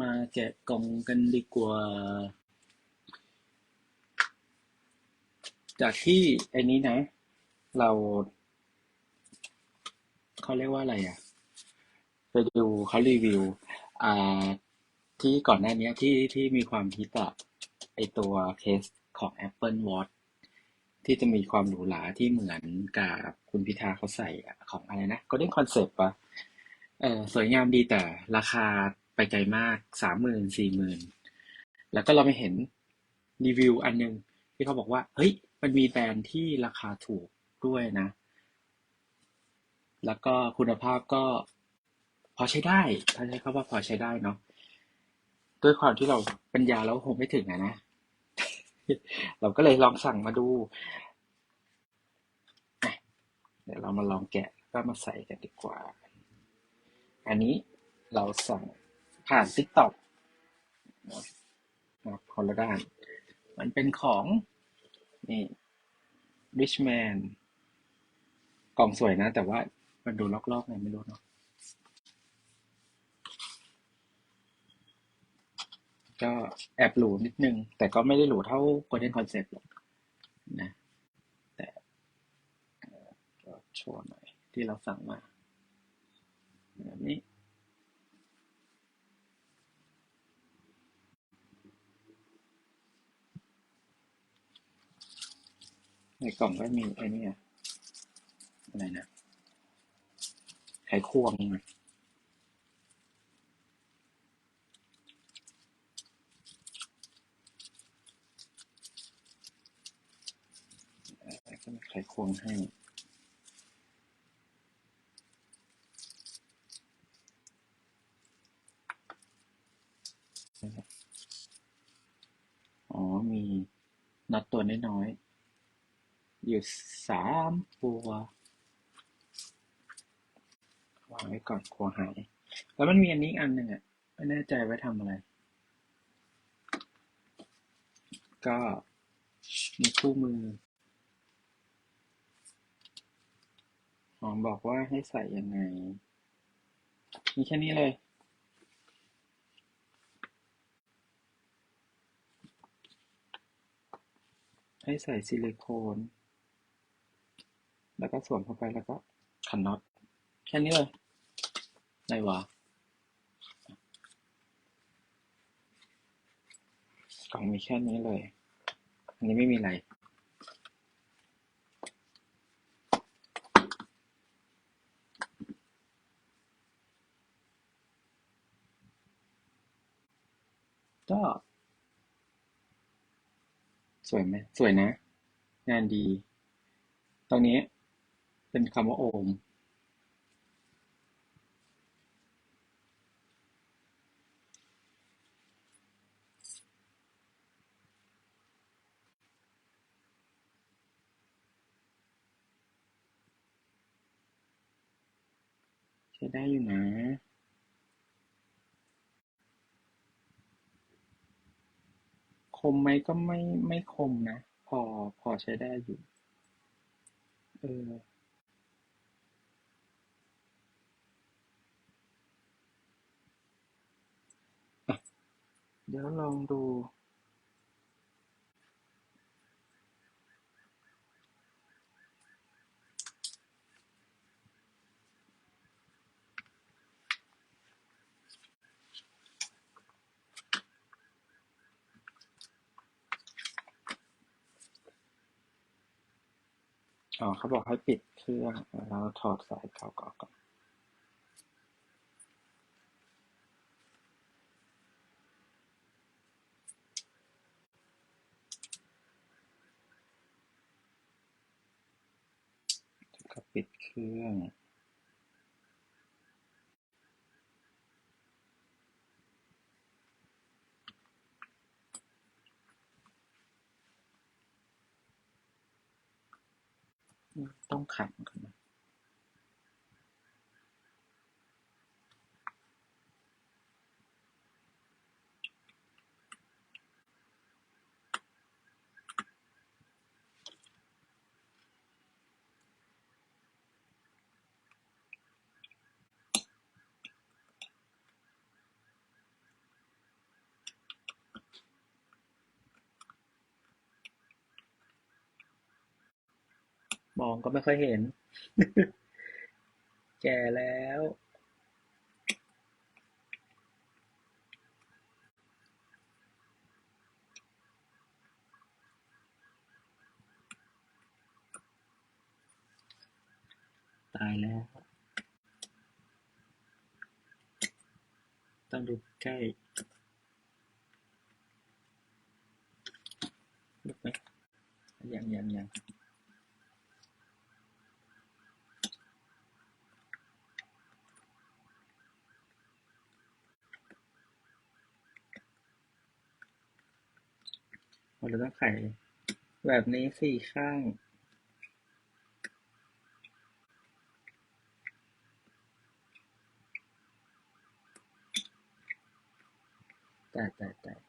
มาแกะกล่องกันดีกว่า จากที่ไอ้นี้นะ เราเขาเรียกว่าอะไรอะ ไปดูเขารีวิว อ่า ที่ก่อนหน้านี้ที่ที่มีความฮิตอะไอตัวเคสของ Apple Watch ที่จะมีความหรูหราที่เหมือนกับคุณพิธาเขาใส่ของอะไรนะ Golden Concept ปะเออสวยงามดีแต่ราคา ไปไกลมากสามหมื่นสี่หมื่นแล้วก็เราไปเห็นรีวิวอันหนึงที่เขาบอกว่า เฮ้ย มันมีแบรนด์ที่ราคาถูกด้วยนะ แล้วก็คุณภาพก็พอใช้ได้ถ้าใช้คำว่าพอใช้ได้เนาะด้วยความที่เราปัญญาเราคงไม่ถึงอะนะ เราก็เลยลองสั่งมาดู เดี๋ยวเรามาลองแกะก็มาใส่กันดีกว่า อันนี้เราสั่ง ผ่าน TikTok นะครับคนละด้าน มันเป็นของ นี่ Richman กล่องสวยนะ แต่ว่ามันดูลอกๆไงไม่รู้เนาะก็แอบหรูนิดนึง แต่ก็ไม่ได้หรูเท่า Golden Concept หรอกนะ แต่โชว์หน่อยที่เราสั่งมาแบบนี้ ในกล่องก็มีไอ้นี่อะไรนะไขควงอะเอ่อก็มีไขควงให้ อ๋อ มีน็อตตัวน้อยๆ อยู่สามตัววางไว้ก่อนกลัวหาย แล้วมันมีอันนี้อันหนึ่งอะ ไม่แน่ใจไว้ทำอะไร ก็มีคู่มือหอมบอกว่าให้ใส่ยังไง มีแค่นี้เลยให้ใส่ซิลิโคน แล้วก็สวมเข้าไปแล้วก็ขันน็อตแค่นี้เลยไหนวะกล่องมีแค่นี้เลย อันนี้ไม่มีอะไร ก็ สวยไหม สวยนะ งานดี ตรงนี้ เป็นคำว่าโอมใช้ได้อยู่นะคมไหมก็ไม่ไม่คมนะ พอพอใช้ได้อยู่ เออ เดี๋ยวลองดู อ๋อเขาบอกให้ปิดเครื่อง แล้วถอดสายเก่าก่อน แล้วก็ปิดเค รื่อง ต้องขันก่อนนะ มองก็ไม่ค่อยเห็น แก่แล้ว ตายแล้ว ต้องดูใกล้ลุกไหมยังยังยัง เราต้องไขแบบนี้สี่ข้าง แต่แต่แต่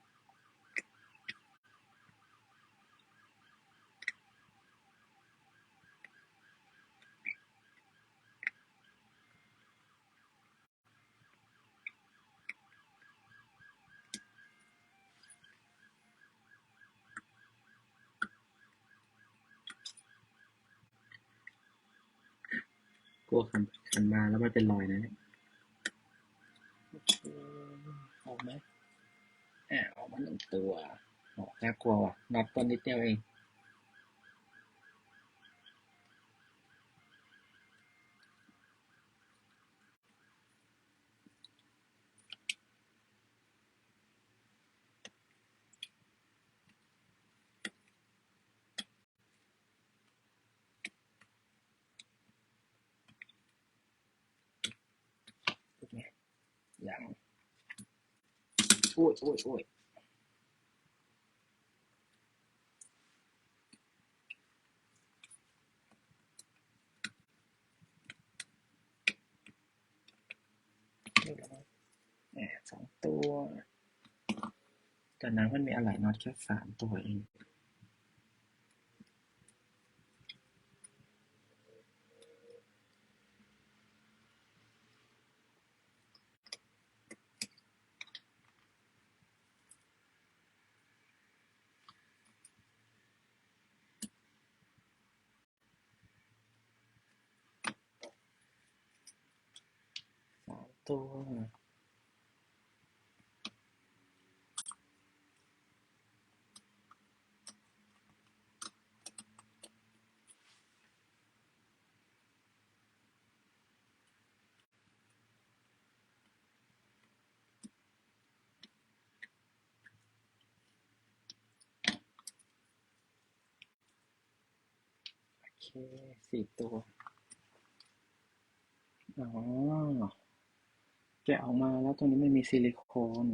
กลัวคันคันมาแล้วมันเป็นรอยนะเนี่ยออกไหมอ่าออกมาหนึ่งตัวออกน่ากลัวว่ะนอตต้นนิดเดียวเอง อยังโอ้ยโอ้ยโอ้ยเรียบร้อยสองตัว แต่น้ำมันมีอะไรน็อตแค่สามตัวเอง สามตัวโอเคสี่ตัวอ๋อแกะออกมาแล้วตรงนี้ไม่มีซิลิโคน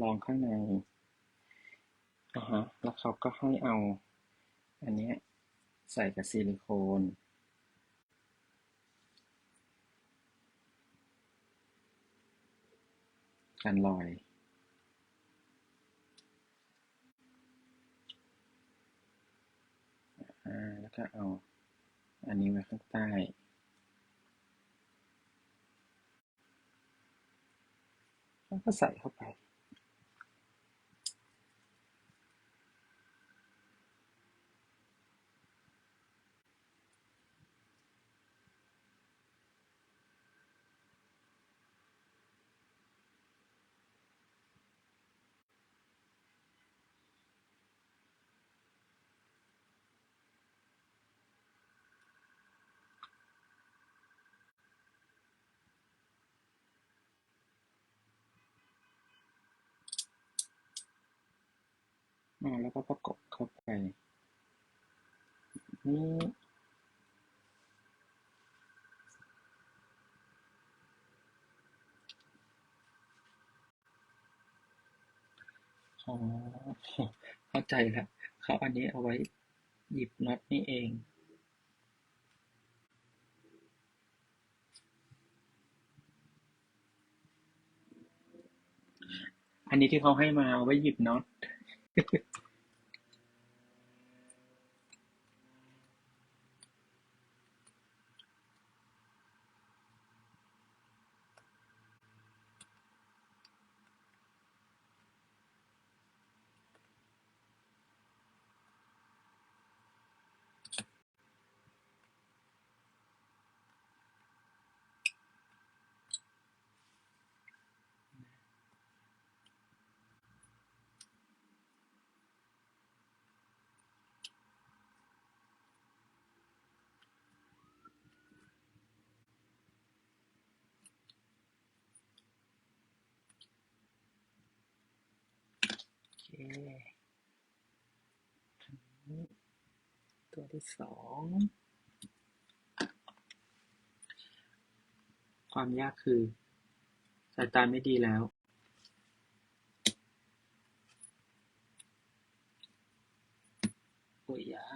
รองข้างในอ่าฮะแล้วเขาก็ให้เอา อันนี้ใส่กับซิลิโคนกันรอยอแล้วก็เอาอันนี้ไว้ข้างใต้ แล้ว ก็ใส่เข้าไป อ่าแล้วก็ประกบเข้าไปนี่อ๋อเข้าใจแล้วเขาอันนี้เอาไว้หยิบน็อตนี่เองอันนี้ที่เขาให้มาเอาไว้หยิบน็อต ตัวที่สอง ความยากคือ สายตาไม่ดีแล้ว โอ้ยยา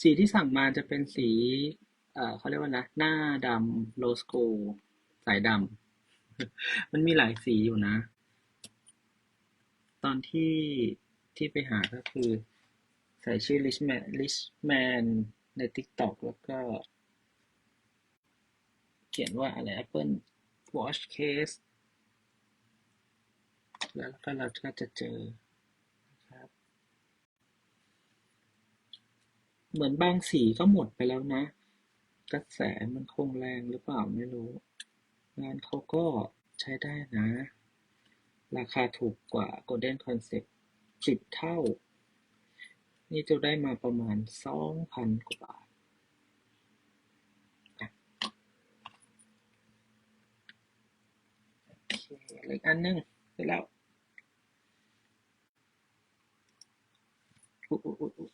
สีที่สั่งมาจะเป็นสี เอ่อเขาเรียกว่านะ หน้าดำโลสโก สายดำ มันมีหลายสีอยู่นะ ตอนที่ที่ไปหาก็คือ ใส่ชื่อ Richman Richman ใน TikTok แล้วก็ เขียนว่าอะไร Apple Watch Case แล้วก็เราก็จะเจอนะครับ เหมือนบางสีก็หมดไปแล้วนะ กระแสมันคงแรงหรือเปล่าไม่รู้ งานเขาก็ใช้ได้นะ ราคาถูกกว่า Golden Concept สิบเท่า นี่จะได้มาประมาณสองพันกว่าบาทอะโอเหลืออกอันหนึงเสร็จแล้วอุ๊อุ๊อุ๊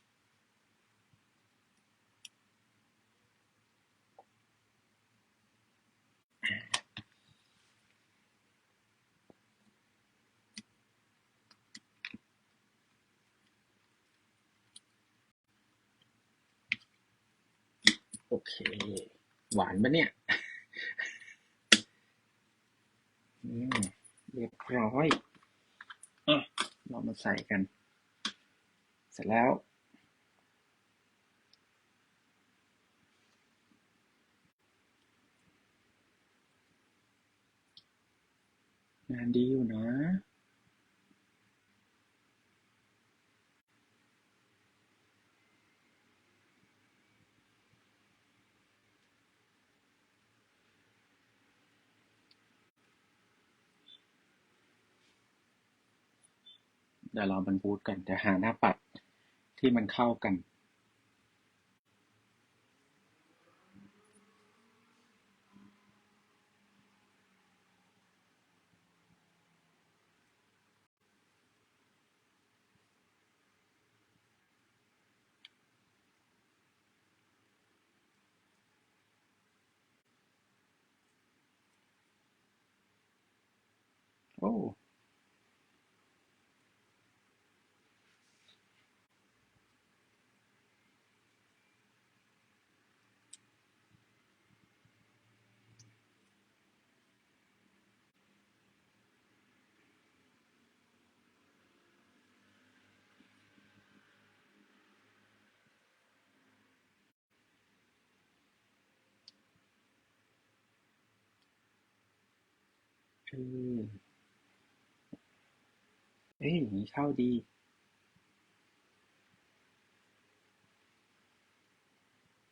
เค หวานปะเนี่ยเรียบร้อยอเรามาใส่กัน เสร็จแล้ว งานดีอยู่นะ ดี๋ยวเรามันบูทกันเดี๋ยวหาหน้าปัดที่มันเข้ากันโอ้เออเอ้ยอย่างนี้เข้าดี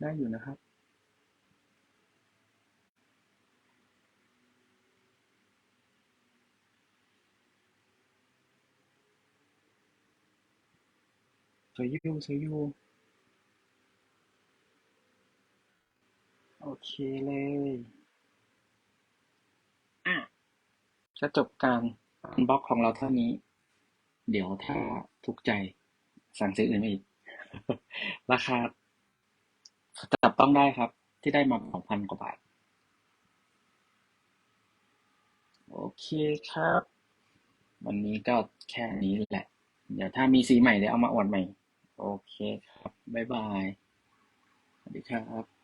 ได้อยู่นะครับ สวยอยู่สวยอยู่โอเคเลยอะ ก็จบการอันบ็อกของเราเท่านี้ เดี๋ยวถ้าถูกใจสั่งซื้ออื่นมาอีก ราคาจับต้องได้ครับ ที่ได้มาสองพันกว่าบาท โอเคครับ วันนี้ก็แค่นี้แหละ เดี๋ยวถ้ามีสีใหม่เดี๋ยวเอามาอวดใหม่ โอเคครับ บ๊ายบาย สวัสดีครับ